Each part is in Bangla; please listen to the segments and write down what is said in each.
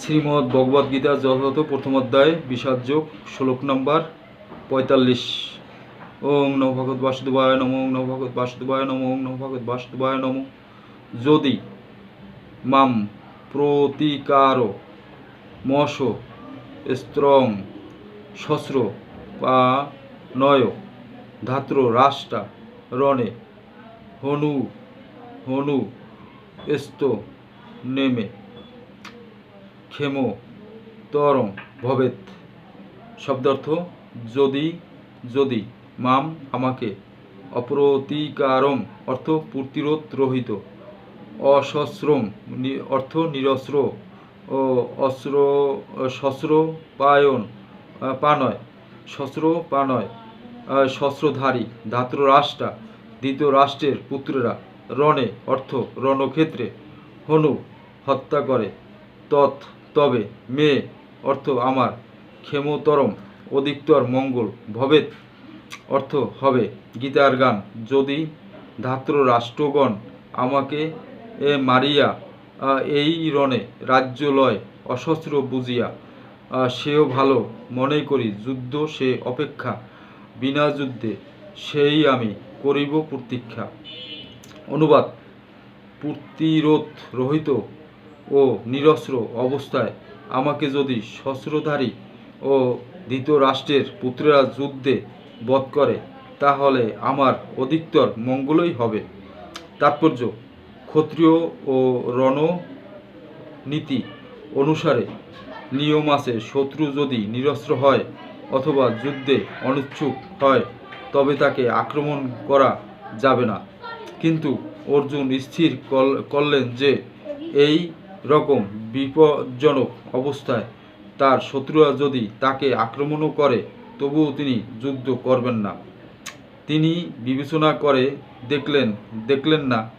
শ্রীমদ্ ভগবদ গীতা যথাযথ প্রথম অধ্যায় বিষাদযোগ শ্লোক নম্বর পঁয়তাল্লিশ। ওং নম ভগৎ বাসুদেবায় নম ওং নম ভগৎ বাসুদেবায় নম ওং নম ভগৎ বাসুদেবায় নম। যদি মাম প্রতিকার মশ স্ত্রং শস্র পা নয় ধাত্র রাষ্ট্রা রণে হনু হনু এস্ত নেমে। ক্ষেম তরং ভবেত শব্দার্থ, যদি যদি, মাম আমাকে অপ্রতিকারম অর্থ প্রতিরোধ রহিত। অসস্রম নি- অর্থ নিরস্ত্র ও অস্ত্র শস্ত্র পায়ন পানয় শস্ত্র পানয় শস্ত্রধারী ধাত্ররাষ্ট্রা দ্বিতীয় রাষ্ট্রের পুত্ররা, রণে, অর্থ রণক্ষেত্রে, হনু হত্যা করে, তৎ তবে মে অর্থ আমার। ক্ষেমতরম অধিকতর মঙ্গল ভবেত অর্থ হবে গীতার গান। যদি ধাত্র রাষ্ট্রগণ আমাকে এ মারিয়া এই রণে রাজ্য লয় অশস্ত্র বুঝিয়া সেও ভালো মনে করি যুদ্ধ সে অপেক্ষা, বিনা যুদ্ধে সেই আমি করিব প্রতীক্ষা। অনুবাদ, প্রতিরোধ রহিত ও নিরস্ত্র অবস্থায় আমাকে যদি শস্ত্রধারী ও দ্বিতীয় রাষ্ট্রের পুত্রেরা যুদ্ধে বধ করে, তাহলে আমার অধিকতর মঙ্গলই হবে। তাৎপর্য, ক্ষত্রিয় ও রণনীতি অনুসারে নিয়ম আছে শত্রু যদি নিরস্ত্র হয় অথবা যুদ্ধে অনুচ্ছুক হয়, তবে তাকে আক্রমণ করা যাবে না। কিন্তু অর্জুন স্থির করলেন যে, এই রকম বিপজ্জনক অবস্থায় তার শত্রুরা যদি তাকে আক্রমণও করে, তবুও তিনি যুদ্ধ করবেন না। তিনি বিবেচনা করে দেখলেন দেখলেন না,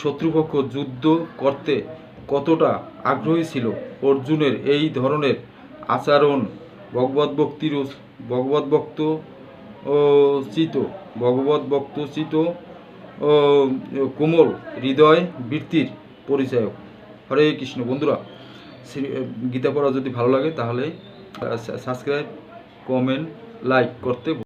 শত্রুপক্ষ যুদ্ধ করতে কতটা আগ্রহী ছিল। অর্জুনের এই ধরনের আচরণ ভগবত ভক্তির ভগবত ভক্ত চিত, ভগবত ভক্ত চিত কোমল হৃদয় বৃত্তির পরিচায়ক। হরে কৃষ্ণ। বন্ধুরা গীতা পড়া যদি ভালো লাগে তাহলে সাবস্ক্রাইব কমেন্ট লাইক করতে